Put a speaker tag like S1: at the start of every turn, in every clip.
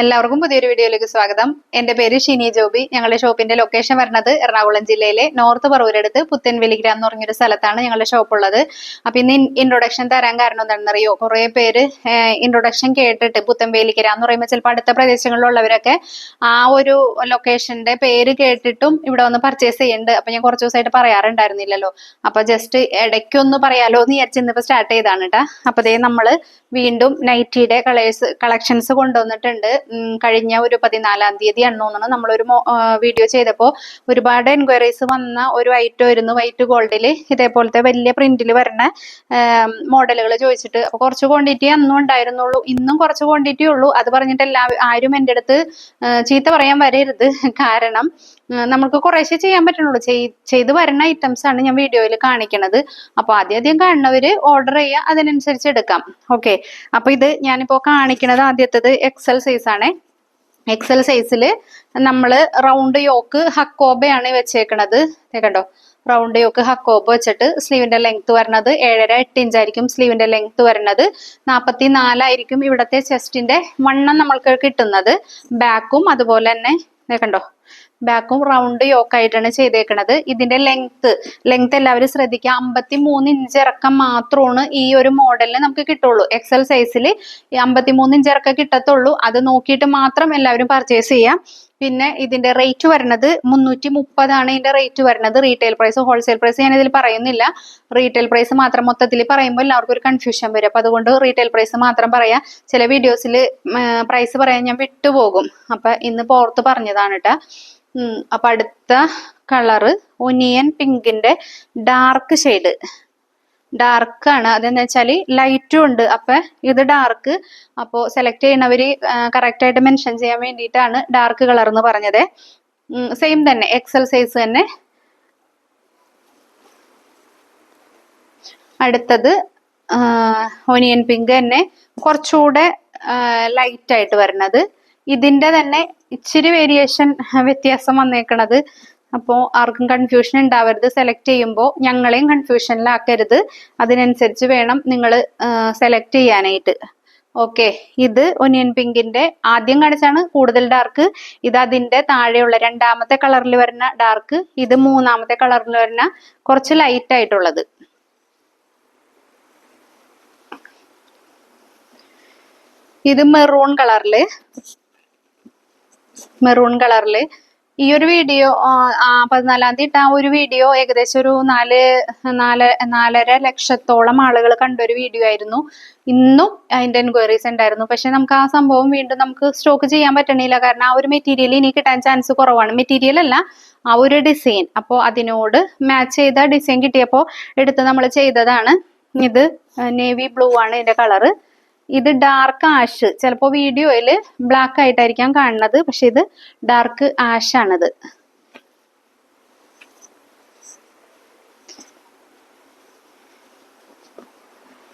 S1: എല്ലാവർക്കും പുതിയൊരു വീഡിയോയിലേക്ക് സ്വാഗതം. എന്റെ പേര് ഷിനി ജോബി. ഞങ്ങളുടെ ഷോപ്പിന്റെ ലൊക്കേഷൻ വരുന്നത് എറണാകുളം ജില്ലയിലെ നോർത്ത് പറവൂരടുത്ത് പുത്തൻവെലിഗ്രാം എന്ന് പറഞ്ഞൊരു സ്ഥലത്താണ് ഞങ്ങളുടെ ഷോപ്പ് ഉള്ളത്. അപ്പൊ ഇന്ന് ഇൻട്രൊഡക്ഷൻ തരാൻ കാരണം എന്താണെന്നറിയോ? കുറെ പേര് ഇൻട്രൊഡക്ഷൻ കേട്ടിട്ട് പുത്തൻവേലിഗ്രാം എന്ന് പറയുമ്പോൾ ചിലപ്പോൾ അടുത്ത പ്രദേശങ്ങളിലുള്ളവരൊക്കെ ആ ഒരു ലൊക്കേഷന്റെ പേര് കേട്ടിട്ടും ഇവിടെ വന്ന് പർച്ചേസ് ചെയ്യുന്നുണ്ട് അപ്പൊ ഞാൻ കുറച്ച് ദിവസമായിട്ട് പറയാറുണ്ടായിരുന്നില്ലല്ലോ. അപ്പൊ ജസ്റ്റ് ഇടയ്ക്കൊന്ന് പറയാലോ എന്ന് വിചാരിച്ച് ഇന്നിപ്പോ സ്റ്റാർട്ട് ചെയ്താണ് കേട്ടാ അപ്പൊ ദേ നമ്മൾ വീണ്ടും നൈറ്റിയുടെ കളേഴ്സ് കളക്ഷൻസ് കൊണ്ടുവന്നിട്ടുണ്ട്. കഴിഞ്ഞ ഒരു പതിനാലാം തീയതി തോന്നുന്നു നമ്മളൊരു വീഡിയോ ചെയ്തപ്പോൾ ഒരുപാട് എൻക്വയറീസ് വന്ന ഒരു ഐറ്റം ആയിരുന്നു വൈറ്റ് ഗോൾഡിൽ ഇതേപോലത്തെ വലിയ പ്രിന്റിൽ വരുന്ന മോഡലുകൾ ചോദിച്ചിട്ട് അപ്പോൾ കുറച്ച് ക്വാണ്ടിറ്റി അന്നും ഉണ്ടായിരുന്നുള്ളൂ. ഇന്നും കുറച്ച് ക്വാണ്ടിറ്റി ഉള്ളൂ. അത് പറഞ്ഞിട്ട് എല്ലാ ആരും എന്റെ അടുത്ത് ചീത്ത പറയാൻ വരരുത്. കാരണം നമുക്ക് കുറേശ്ശെ ചെയ്യാൻ പറ്റുള്ളൂ ചെയ്- ചെയ്ത് വരുന്ന ഐറ്റംസ് ആണ് ഞാൻ വീഡിയോയിൽ കാണിക്കണത്. അപ്പൊ ആദ്യം ആദ്യം കാണുന്നവര് ഓർഡർ ചെയ്യുക അതിനനുസരിച്ച് എടുക്കാം. ഓക്കെ അപ്പൊ ഇത് ഞാനിപ്പോ കാണിക്കുന്നത് ആദ്യത്തത് എക്സൽ സൈസ് ആണ്. എക്സൽ സൈസിൽ നമ്മൾ റൗണ്ട് യോക്ക് ഹക്കോബയാണ് വെച്ചേക്കണത്. കണ്ടോ? റൗണ്ട് യോക്ക് ഹക്കോബ് വെച്ചിട്ട് സ്ലീവിന്റെ ലെങ്ത് വരുന്നത് ഏഴര എട്ട് ഇഞ്ചായിരിക്കും സ്ലീവിന്റെ ലെങ്ത് വരുന്നത് നാൽപ്പത്തി നാലായിരിക്കും ഇവിടുത്തെ ചെസ്റ്റിന്റെ വണ്ണം നമ്മൾക്ക് കിട്ടുന്നത്. ബാക്കും അതുപോലെ തന്നെ കണ്ടോ? ബാക്കും റൗണ്ട് യോക്കായിട്ടാണ് ചെയ്തേക്കുന്നത് ഇതിന്റെ ലെങ്ത് ലെങ്ത് എല്ലാവരും ശ്രദ്ധിക്കുക. അമ്പത്തി മൂന്ന് ഇഞ്ച് ഇറക്കം മാത്രമാണ് ഈ ഒരു മോഡലിന് നമുക്ക് കിട്ടുള്ളൂ. എക്സൽ സൈസിൽ അമ്പത്തി മൂന്ന് ഇഞ്ച് ഇറക്കം കിട്ടത്തുള്ളൂ. അത് നോക്കിയിട്ട് മാത്രം എല്ലാവരും പർച്ചേസ് ചെയ്യാം. പിന്നെ ഇതിന്റെ റേറ്റ് വരുന്നത് മുന്നൂറ്റി മുപ്പതാണ് ഇതിന്റെ റേറ്റ് വരുന്നത്. റീറ്റെയിൽ പ്രൈസ് ഹോൾസെയിൽ പ്രൈസ് ഞാൻ ഇതിൽ പറയുന്നില്ല. റീറ്റെയിൽ പ്രൈസ് മാത്രം മൊത്തത്തിൽ പറയുമ്പോൾ എല്ലാവർക്കും ഒരു കൺഫ്യൂഷൻ വരും. അപ്പൊ അതുകൊണ്ട് റീറ്റെയിൽ പ്രൈസ് മാത്രം പറയാം. ചില വീഡിയോസിൽ പ്രൈസ് പറയാൻ ഞാൻ വിട്ടുപോകും. അപ്പൊ ഇന്ന് പുറത്ത് പറഞ്ഞതാണ് കേട്ടോ അപ്പൊ അടുത്ത കളറ് ഒനിയൻ പിങ്കിന്റെ ഡാർക്ക് ഷെയ്ഡ് ഡാർക്ക് ആണ്. അതെന്ന് വെച്ചാൽ ലൈറ്റും ഉണ്ട്. അപ്പൊ ഇത് ഡാർക്ക് അപ്പോൾ സെലക്ട് ചെയ്യണവര് കറക്റ്റ് ആയിട്ട് മെൻഷൻ ചെയ്യാൻ വേണ്ടിയിട്ടാണ് ഡാർക്ക് കളർ എന്ന് പറഞ്ഞത്. സെയിം തന്നെ. എക്സൽ സൈസ് തന്നെ. അടുത്തത് ഒനിയൻ പിങ്ക് തന്നെ. കുറച്ചുകൂടെ ലൈറ്റ് ആയിട്ട് വരുന്നത്. ഇതിന്റെ തന്നെ ഇച്ചിരി വേരിയേഷൻ വ്യത്യാസം വന്നേക്കണത്. അപ്പോൾ ആർക്കും കൺഫ്യൂഷൻ ഉണ്ടാവരുത്. സെലക്ട് ചെയ്യുമ്പോൾ ഞങ്ങളെയും കൺഫ്യൂഷനിലാക്കരുത് അതിനനുസരിച്ച് വേണം നിങ്ങൾ സെലക്ട് ചെയ്യാനായിട്ട്. ഓക്കെ ഇത് ഒനിയൻ പിങ്കിന്റെ ആദ്യം കാണിച്ചാണ് കൂടുതൽ ഡാർക്ക് ഇത് അതിന്റെ താഴെയുള്ള രണ്ടാമത്തെ കളറിൽ വരുന്ന ഡാർക്ക് ഇത് മൂന്നാമത്തെ കളറിൽ വരുന്ന കുറച്ച് ലൈറ്റ് ആയിട്ടുള്ളത്. ഇത് മെറൂൺ കളറിൽ മെറൂൺ കളറിൽ. ഈ ഒരു വീഡിയോ പതിനാലാം തീയതി ഇട്ട ഒരു വീഡിയോ ഏകദേശം ഒരു നാല് നാല് നാലര ലക്ഷത്തോളം ആളുകൾ കണ്ട ഒരു വീഡിയോ ആയിരുന്നു. ഇന്നും അതിന്റെ എൻക്വയറീസ് ഉണ്ടായിരുന്നു. പക്ഷെ നമുക്ക് ആ സംഭവം വീണ്ടും നമുക്ക് സ്റ്റോക്ക് ചെയ്യാൻ പറ്റണില്ല. കാരണം ആ ഒരു മെറ്റീരിയൽ ഇനി കിട്ടാൻ ചാൻസ് കുറവാണ്. മെറ്റീരിയൽ അല്ല ആ ഒരു ഡിസൈൻ അപ്പോൾ അതിനോട് മാച്ച് ചെയ്ത ഡിസൈൻ കിട്ടിയപ്പോൾ എടുത്ത് നമ്മൾ ചെയ്തതാണ്. ഇത് നേവി ബ്ലൂ ആണ് ഇതിന്റെ കളറ് ഇത് ഡാർക്ക് ആഷ് ചിലപ്പോൾ വീഡിയോയിൽ ബ്ലാക്ക് ആയിട്ടായിരിക്കാം കാണുന്നത്. പക്ഷെ ഇത് ഡാർക്ക് ആഷ് ആണിത്.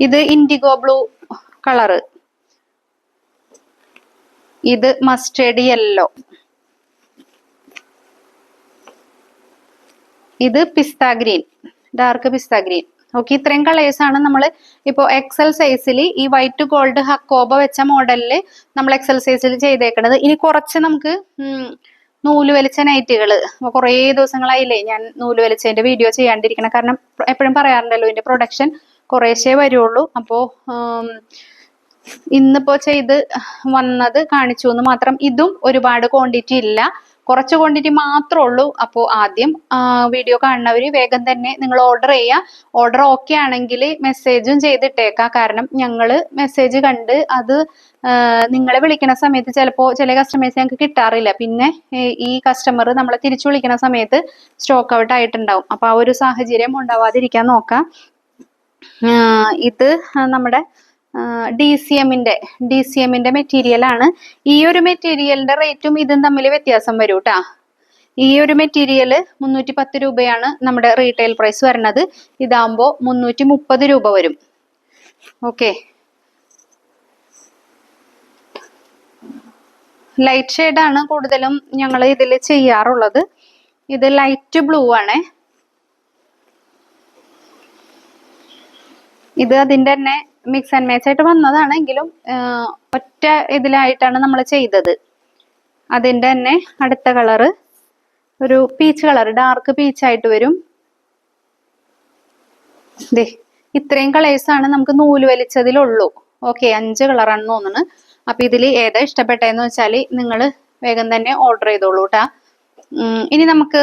S1: ഇത് ഇൻഡിഗോ ബ്ലൂ കളറ് ഇത് മസ്റ്റേഡ് യെല്ലോ ഇത് പിസ്ത ഗ്രീൻ ഡാർക്ക് പിസ്ത ഗ്രീൻ ഓക്കെ ഇത്രയും ആണ് നമ്മൾ ഇപ്പോൾ എക്സൽ സൈസിൽ ഈ വൈറ്റ് ഗോൾഡ് ഹക്കോബ വെച്ച മോഡലിൽ നമ്മൾ എക്സൽ സൈസിൽ ചെയ്തേക്കണത്. ഇനി കുറച്ച് നമുക്ക് നൂൽ വലിച്ച നൈറ്റുകൾ കുറേ ദിവസങ്ങളായില്ലേ ഞാൻ നൂൽ വലിച്ചതിന്റെ വീഡിയോ ചെയ്യാണ്ടിരിക്കണം. കാരണം എപ്പോഴും പറയാറുണ്ടല്ലോ ഇതിന്റെ പ്രൊഡക്ഷൻ കുറേശ്ശേ വരുള്ളൂ. അപ്പോൾ ഇന്നിപ്പോ ചെയ്ത് വന്നത് കാണിച്ചു എന്ന് മാത്രം ഇതും ഒരുപാട് ക്വാണ്ടിറ്റി ഇല്ല. കുറച്ച് ക്വാണ്ടിറ്റി മാത്രമേ ഉള്ളൂ. അപ്പോൾ ആദ്യം വീഡിയോ കാണുന്നവർ വേഗം തന്നെ നിങ്ങൾ ഓർഡർ ചെയ്യുക ഓർഡർ ഓക്കെ ആണെങ്കിൽ മെസ്സേജും ചെയ്തിട്ടേക്കാം. കാരണം ഞങ്ങൾ മെസ്സേജ് കണ്ട് അത് നിങ്ങളെ വിളിക്കുന്ന സമയത്ത് ചിലപ്പോൾ ചില കസ്റ്റമേഴ്സ് ഞങ്ങൾക്ക് കിട്ടാറില്ല. പിന്നെ ഈ കസ്റ്റമർ നമ്മളെ തിരിച്ചു വിളിക്കുന്ന സമയത്ത് സ്റ്റോക്ക് ഔട്ട് ആയിട്ടുണ്ടാവും. അപ്പോൾ ആ ഒരു സാഹചര്യം ഉണ്ടാവാതിരിക്കാൻ നോക്കാം. ഇത് നമ്മുടെ ഡി സി എമ്മിന്റെ ഡി സി എമ്മിന്റെ മെറ്റീരിയൽ ആണ്. ഈ ഒരു മെറ്റീരിയലിന്റെ റേറ്റും ഇതും തമ്മിൽ വ്യത്യാസം വരും കേട്ടാ ഈ ഒരു മെറ്റീരിയൽ മുന്നൂറ്റി പത്ത് രൂപയാണ് നമ്മുടെ റീറ്റെയിൽ പ്രൈസ് വരുന്നത്. ഇതാകുമ്പോൾ മുന്നൂറ്റി മുപ്പത് രൂപ വരും. ഓക്കെ ലൈറ്റ് ഷെയ്ഡാണ് കൂടുതലും ഞങ്ങൾ ഇതിൽ ചെയ്യാറുള്ളത്. ഇത് ലൈറ്റ് ബ്ലൂ ആണ്. ഇത് അതിന്റെ തന്നെ മിക്സ് ആൻഡ് മാച്ച് ആയിട്ട് വന്നതാണ് എങ്കിലും ആ, ഒറ്റ ഇതിലായിട്ടാണ് നമ്മൾ ചെയ്തത്. അതിന്റെ തന്നെ അടുത്ത കളറ് ഒരു പീച്ച് കളർ ഡാർക്ക് പീച്ച് ആയിട്ട് വരും. ദേ ഇത്രയും കളേഴ്സ് ആണ് നമുക്ക് നൂൽ വലിച്ചതിലുള്ളൂ. ഓക്കെ അഞ്ച് കളറാണ് തോന്നുന്നത് അപ്പൊ ഇതിൽ ഏതാ ഇഷ്ടപ്പെട്ടതെന്ന് വെച്ചാൽ നിങ്ങൾ വേഗം തന്നെ ഓർഡർ ചെയ്തോളൂ കേട്ടാ ഇനി നമുക്ക്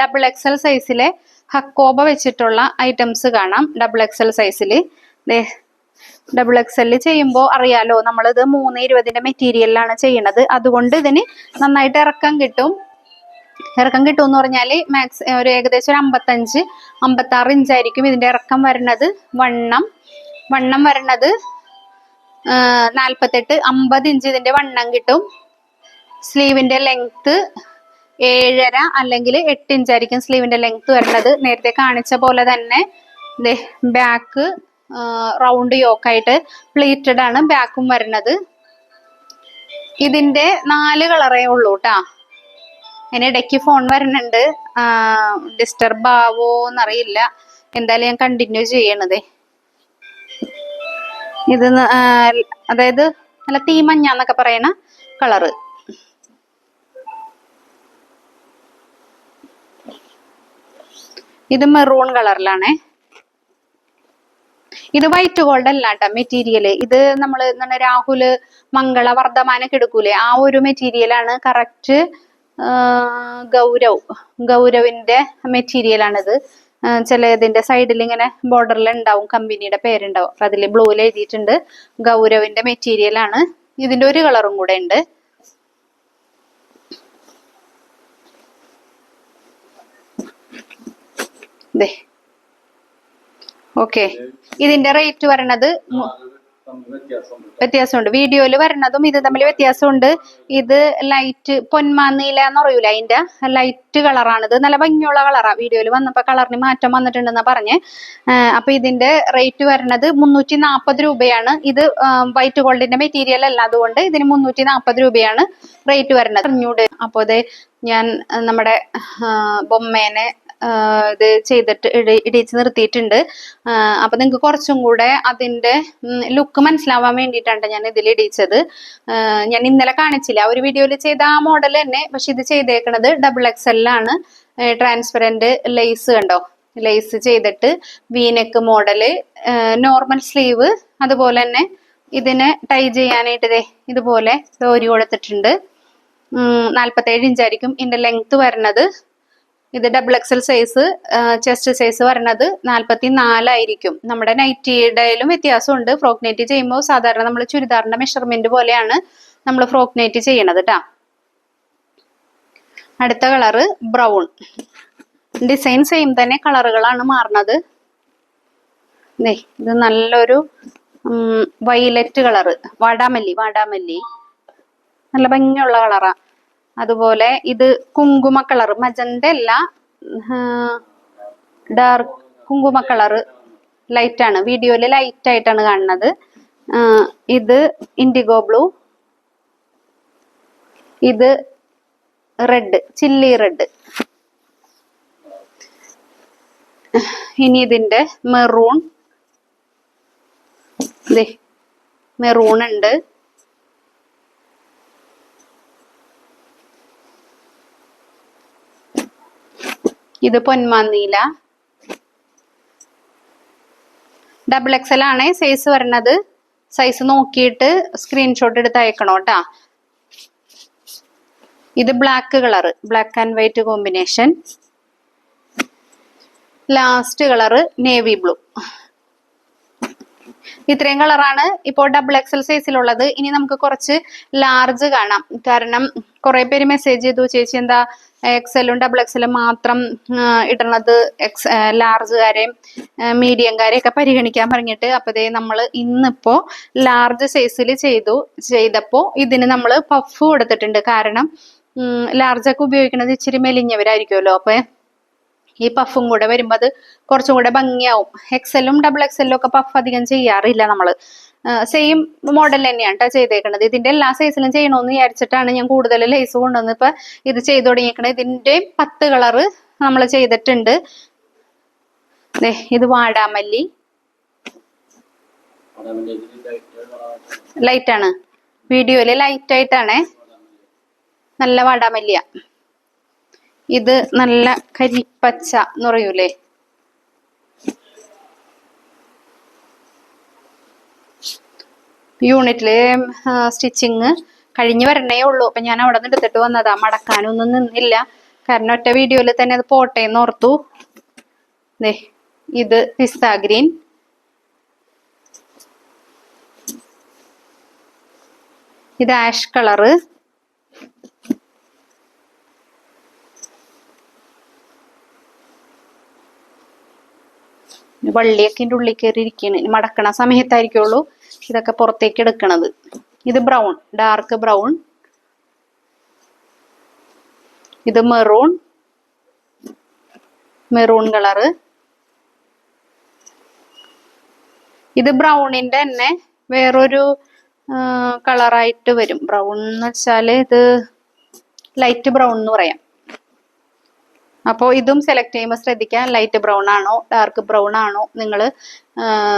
S1: ഡബിൾ എക്സൽ സൈസിലെ ഹക്കോബ വെച്ചിട്ടുള്ള ഐറ്റംസ് കാണാം. ഡബിൾ എക്സൽ സൈസിൽ ദേ ഡബിൾ എക്സ് എൽ ചെയ്യുമ്പോൾ അറിയാലോ നമ്മളിത് മൂന്ന് ഇരുപതിന്റെ മെറ്റീരിയലിലാണ് ചെയ്യണത്. അതുകൊണ്ട് ഇതിന് നന്നായിട്ട് ഇറക്കം കിട്ടും. ഇറക്കം കിട്ടും എന്ന് പറഞ്ഞാൽ മാക്സ് ഒരു ഏകദേശം ഒരു അമ്പത്തഞ്ച് അമ്പത്തി ആറ് ഇഞ്ചായിരിക്കും ഇതിന്റെ ഇറക്കം വരുന്നത് വണ്ണം വണ്ണം വരുന്നത് നാൽപ്പത്തെട്ട് അമ്പത് ഇഞ്ച് ഇതിന്റെ വണ്ണം കിട്ടും. സ്ലീവിന്റെ ലെങ്ത്ത് ഏഴര അല്ലെങ്കിൽ എട്ട് ഇഞ്ചായിരിക്കും സ്ലീവിന്റെ ലെങ്ത്ത് വരുന്നത് നേരത്തെ കാണിച്ച പോലെ തന്നെ ബാക്ക് റൗണ്ട് യോക്കായിട്ട് പ്ലേറ്റഡ് ആണ് ബാക്കും വരുന്നത്. ഇതിന്റെ നാല് കളറേ ഉള്ളൂ കേട്ടാ അതിന് ഇടയ്ക്ക് ഫോൺ വരുന്നുണ്ട്. ഡിസ്റ്റർബ് ആവോ എന്നറിയില്ല. എന്തായാലും ഞാൻ കണ്ടിന്യൂ ചെയ്യണതേ. ഇത് അതായത് നല്ല തീമഞ്ഞ എന്നൊക്കെ പറയണ കളറ്. ഇത് മെറൂൺ കളറിലാണേ. ഇത് വൈറ്റ് ഗോൾഡ് അല്ല കേട്ടോ മെറ്റീരിയൽ ഇത് നമ്മൾ എന്താണ് രാഹുൽ മംഗള വർദ്ധമാനൊക്കെ എടുക്കൂലേ? ആ ഒരു മെറ്റീരിയലാണ് കറക്റ്റ് ഗൗരവ് ഗൗരവിന്റെ ആ, ചില ഇതിന്റെ സൈഡിൽ ഇങ്ങനെ ബോർഡറിൽ ഉണ്ടാവും കമ്പനിയുടെ പേരുണ്ടാവും. അപ്പൊ അതിൽ ബ്ലൂവിൽ എഴുതിയിട്ടുണ്ട് ഗൗരവിന്റെ മെറ്റീരിയലാണ് ഇതിന്റെ ഒരു കളറും കൂടെ ഉണ്ട് ദേ ഓക്കെ ഇതിന്റെ റേറ്റ് വരണത് വ്യത്യാസമുണ്ട്. വീഡിയോയിൽ വരണതും ഇത് തമ്മിൽ വ്യത്യാസമുണ്ട്. ഇത് ലൈറ്റ് പൊന്മാന്നീല എന്ന് പറയൂല അതിന്റെ? ലൈറ്റ് കളറാണ് ഇത് നല്ല ഭംഗിയുള്ള കളറാ വീഡിയോയിൽ വന്നപ്പോ കളറിന് മാറ്റം വന്നിട്ടുണ്ടെന്ന് പറഞ്ഞ്. അപ്പൊ ഇതിന്റെ റേറ്റ് വരുന്നത് മുന്നൂറ്റി നാൽപ്പത് രൂപയാണ്. ഇത് വൈറ്റ് ഗോൾഡിന്റെ മെറ്റീരിയൽ അല്ല. അതുകൊണ്ട് ഇതിന് മുന്നൂറ്റി നാൽപ്പത് രൂപയാണ് റേറ്റ് വരുന്നത് അറിഞ്ഞൂടെ ഇത് ഞാൻ നമ്മുടെ ബൊമ്മേനെ ഇത് ചെയ്തിട്ട് ഇടി- ഇടിച്ച് നിർത്തിയിട്ടുണ്ട്. അപ്പം നിങ്ങൾക്ക് കുറച്ചും കൂടെ അതിന്റെ ലുക്ക് മനസ്സിലാവാൻ വേണ്ടിയിട്ടാണ് ഞാൻ ഇതിൽ ഇടിച്ചത്. ഞാൻ ഇന്നലെ കാണിച്ചില്ല. ഒരു വീഡിയോയിൽ ചെയ്ത ആ മോഡൽ തന്നെ പക്ഷെ ഇത് ചെയ്തേക്കണത് ഡബിൾ എക്സ് എല്ലാണ് ട്രാൻസ്പെറന്റ് ലേസ് കണ്ടോ? ലേസ് ചെയ്തിട്ട് V neck model normal sleeve അതുപോലെ തന്നെ ഇതിനെ ടൈ ചെയ്യാനായിട്ട് ഇതുപോലെ ഓരി കൊടുത്തിട്ടുണ്ട്. നാൽപ്പത്തേഴ് ഇഞ്ചായിരിക്കും ഇതിന്റെ ലെങ്ത് വരുന്നത് ഇത് double XL size chest size വരണത് നാൽപ്പത്തി നാലായിരിക്കും നമ്മുടെ നൈറ്റിയുടെയിലും വ്യത്യാസമുണ്ട്. ഫ്രോക്ക് നൈറ്റ് ചെയ്യുമ്പോൾ സാധാരണ നമ്മൾ ചുരിദാറിന്റെ മെഷർമെന്റ് പോലെയാണ് നമ്മൾ ഫ്രോക്ക് നൈറ്റ് ചെയ്യണത് കേട്ടാ അടുത്ത കളറ് ബ്രൗൺ ഡിസൈൻ സെയിം തന്നെ കളറുകളാണ് മാറുന്നത്. ഇത് നല്ലൊരു വൈലറ്റ് കളറ് വാടാമല്ലി വാടാമല്ലി. നല്ല ഭംഗിയുള്ള കളറാ അതുപോലെ ഇത് കുങ്കുമ കളർ മജന്ത അല്ല ഡാർക്ക് കുങ്കുമ കളർ ലൈറ്റ് ആണ്. വീഡിയോയിൽ ലൈറ്റ് ആയിട്ടാണ് കാണുന്നത്. ഇത് ഇൻഡിഗോ ബ്ലൂ ഇത് റെഡ് ചില്ലി റെഡ് ഇനി ഇതിന്റെ മെറൂൺ മെറൂൺ ഉണ്ട്. ഇത് പൊന്മാന്നീല. ഡബിൾ എക്സൽ ആണ് സൈസ് വരണത് സൈസ് നോക്കിയിട്ട് സ്ക്രീൻഷോട്ട് എടുത്ത് കേട്ടാ ഇത് black colour black and white combination last colour navy blue ഇത്രയും കളറാണ് ഇപ്പോൾ ഡബിൾ എക്സൽ സൈസിലുള്ളത് ഇനി നമുക്ക് കുറച്ച് ലാർജ് കാണാം. കാരണം കുറെ പേര് മെസ്സേജ് ചെയ്തു ചേച്ചി എന്താ എക്സലും ഡബിൾ എക്സലും മാത്രം ഇടണത് എക്സ് ലാർജുകാരെയും മീഡിയംകാരെയും ഒക്കെ പരിഗണിക്കാൻ പറഞ്ഞിട്ട് അപ്പതേ നമ്മൾ ഇന്നിപ്പോ ലാർജ് സൈസിൽ ചെയ്തു. ചെയ്തപ്പോ ഇതിന് നമ്മൾ പഫ് കൊടുത്തിട്ടുണ്ട്. കാരണം ലാർജ് ഒക്കെ ഉപയോഗിക്കുന്നത് ഇച്ചിരി മെലിഞ്ഞവരായിരിക്കുമല്ലോ. അപ്പൊ ഈ പഫും കൂടെ വരുമ്പോൾ അത് കുറച്ചും കൂടെ ഭംഗിയാവും. എക്സലും ഡബിൾ എക്സലും ഒക്കെ പഫ് അധികം ചെയ്യാറില്ല നമ്മൾ സെയിം മോഡൽ തന്നെയാണ് കേട്ടോ ചെയ്തേക്കുന്നത് ഇതിന്റെ എല്ലാ സൈസിലും ചെയ്യണമെന്ന് വിചാരിച്ചിട്ടാണ് ഞാൻ കൂടുതൽ ലേസ് കൊണ്ടുവന്ന് ഇപ്പൊ ഇത് ചെയ്തു തുടങ്ങിയേക്കണത്. ഇതിന്റെ പത്ത് കളറ് നമ്മൾ ചെയ്തിട്ടുണ്ട്. ഇത് വാടാമല്ലി. ലൈറ്റ് ആണ്. വീഡിയോയിൽ ലൈറ്റ് ആയിട്ടാണേ. നല്ല വാടാമല്ലിയ. ഇത് നല്ല കരിപ്പച്ച എന്ന് പറയൂലേ യൂണിറ്റിലെ സ്റ്റിച്ചിങ് കഴിഞ്ഞു വരണേ ഉള്ളൂ. അപ്പൊ ഞാൻ അവിടെ നിന്ന് എടുത്തിട്ട് വന്നതാ. മടക്കാനൊന്നും നിന്നില്ല. കാരണം ഒറ്റ വീഡിയോയിൽ തന്നെ അത് പോട്ടെ എന്ന് ഓർത്തു. ദേ ഇത് പിസ്ത ഗ്രീൻ. ഇത് ആഷ് കളറ്. വള്ളിയൊക്കെ ഉള്ളിൽ കയറി ഇരിക്കുകയാണ് മടക്കണ സമയത്തായിരിക്കുള്ളൂ ഇതൊക്കെ പുറത്തേക്ക് എടുക്കണത്. ഇത് ബ്രൗൺ ഡാർക്ക് ബ്രൗൺ ഇത് മെറൂൺ മെറൂൺ കളറ് ഇത് ബ്രൗണിന്റെ തന്നെ വേറൊരു കളറായിട്ട് വരും. ബ്രൗൺ എന്ന് വെച്ചാൽ ഇത് ലൈറ്റ് ബ്രൗൺ എന്ന് പറയാം. അപ്പോൾ ഇതും സെലക്ട് ചെയ്യുമ്പോൾ ശ്രദ്ധിക്കാം ലൈറ്റ് ബ്രൗൺ ആണോ ഡാർക്ക് ബ്രൗൺ ആണോ നിങ്ങൾ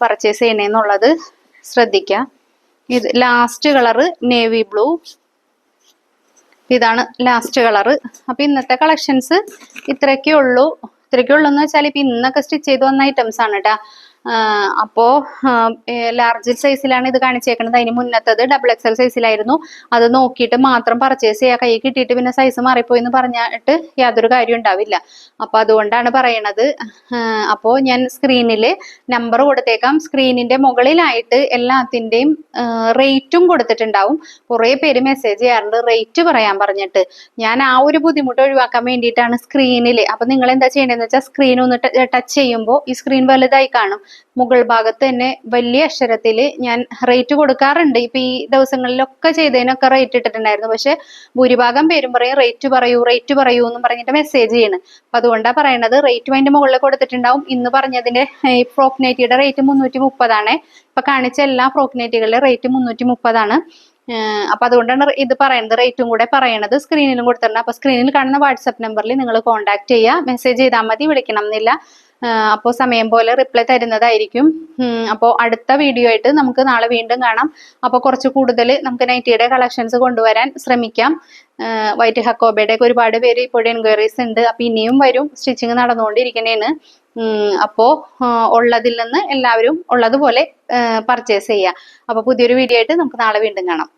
S1: പർച്ചേസ് ചെയ്യണേന്നുള്ളത് ശ്രദ്ധിക്കുക ഇത് ലാസ്റ്റ് കളറ് നേവി ബ്ലൂ ഇതാണ് ലാസ്റ്റ് കളറ് അപ്പൊ ഇന്നത്തെ കളക്ഷൻസ് ഇത്രയൊക്കെ ഉള്ളൂ. ഇത്രയൊക്കെ ഉള്ളൂ എന്ന് വെച്ചാൽ ഇപ്പൊ ഇന്നൊക്കെ സ്റ്റിച്ച് ചെയ്ത് വന്ന ഐറ്റംസ് ആണ് കേട്ടാ അപ്പോ ലാർജ് സൈസിലാണ് ഇത് കാണിച്ചേക്കുന്നത് അതിന് മുന്നത്തത് ഡബിൾ എക്സൽ സൈസിലായിരുന്നു അത് നോക്കിയിട്ട് മാത്രം പർച്ചേസ് ചെയ്യുക കൈ കിട്ടിയിട്ട് പിന്നെ സൈസ് മാറിപ്പോയി എന്ന് പറഞ്ഞിട്ട് യാതൊരു കാര്യം ഉണ്ടാവില്ല. അപ്പൊ അതുകൊണ്ടാണ് പറയണത്. അപ്പോ ഞാൻ സ്ക്രീനിൽ നമ്പർ കൊടുത്തേക്കാം. സ്ക്രീനിന്റെ മുകളിലായിട്ട് എല്ലാത്തിന്റെയും റേറ്റും കൊടുത്തിട്ടുണ്ടാവും. കുറെ പേര് മെസ്സേജ് ചെയ്യാറുണ്ട്. റേറ്റ് പറയാൻ പറഞ്ഞിട്ട്. ഞാൻ ആ ഒരു ബുദ്ധിമുട്ട് ഒഴിവാക്കാൻ വേണ്ടിയിട്ടാണ് സ്ക്രീനിൽ അപ്പൊ നിങ്ങൾ എന്താ ചെയ്യേണ്ടതെന്ന് വെച്ചാൽ സ്ക്രീൻ ഒന്ന് ടച്ച് ചെയ്യുമ്പോൾ ഈ സ്ക്രീൻ വലുതായി കാണും. മുകൾ ഭാഗത്ത് തന്നെ വലിയ അക്ഷരത്തിൽ ഞാൻ റേറ്റ് കൊടുക്കാറുണ്ട്. ഇപ്പൊ ഈ ദിവസങ്ങളിലൊക്കെ ചെയ്തതിനൊക്കെ റേറ്റ് ഇട്ടിട്ടുണ്ടായിരുന്നു. പക്ഷെ ഭൂരിഭാഗം പേരും പറയും റേറ്റ് പറയൂ റേറ്റ് പറയൂ എന്നും പറഞ്ഞിട്ട് മെസ്സേജ് ചെയ്യണം. അപ്പൊ അതുകൊണ്ടാണ് പറയണത്. റേറ്റ് അതിന്റെ മുകളിൽ കൊടുത്തിട്ടുണ്ടാവും. ഇന്ന് പറഞ്ഞതിന്റെ ഈ ഫ്രോക്ക് നൈറ്റിയുടെ റേറ്റ് മുന്നൂറ്റി മുപ്പതാണ് ഇപ്പൊ കാണിച്ച എല്ലാ ഫ്രോക്ക് നൈറ്റികളുടെ റേറ്റ് മുന്നൂറ്റി മുപ്പതാണ് അപ്പൊ അതുകൊണ്ടാണ് ഇത് പറയുന്നത് റേറ്റും കൂടെ പറയണത് സ്ക്രീനിലും കൊടുത്തിട്ടുണ്ട്. അപ്പൊ സ്ക്രീനിൽ കാണുന്ന വാട്സപ്പ് നമ്പറിൽ നിങ്ങൾ കോൺടാക്ട് ചെയ്യുക മെസ്സേജ് ചെയ്താൽ മതി. വിളിക്കണം എന്നില്ല അപ്പോൾ സമയം പോലെ റിപ്ലൈ തരുന്നതായിരിക്കും. അപ്പോൾ അടുത്ത വീഡിയോ ആയിട്ട് നമുക്ക് നാളെ വീണ്ടും കാണാം. അപ്പോൾ കുറച്ച് കൂടുതൽ നമുക്ക് നൈറ്റിയുടെ കളക്ഷൻസ് കൊണ്ടുവരാൻ ശ്രമിക്കാം. വൈറ്റ് ഹക്കോബയുടെ ഒക്കെ ഒരുപാട് പേര് ഇപ്പോഴും എൻക്വയറീസ് ഉണ്ട്. അപ്പോൾ ഇനിയും വരും. സ്റ്റിച്ചിങ് നടന്നുകൊണ്ടിരിക്കുന്നതാണ് അപ്പോൾ ഉള്ളതിൽ നിന്ന് എല്ലാവരും ഉള്ളതുപോലെ പർച്ചേസ് ചെയ്യുക. അപ്പോൾ പുതിയൊരു വീഡിയോ ആയിട്ട് നമുക്ക് നാളെ വീണ്ടും കാണാം.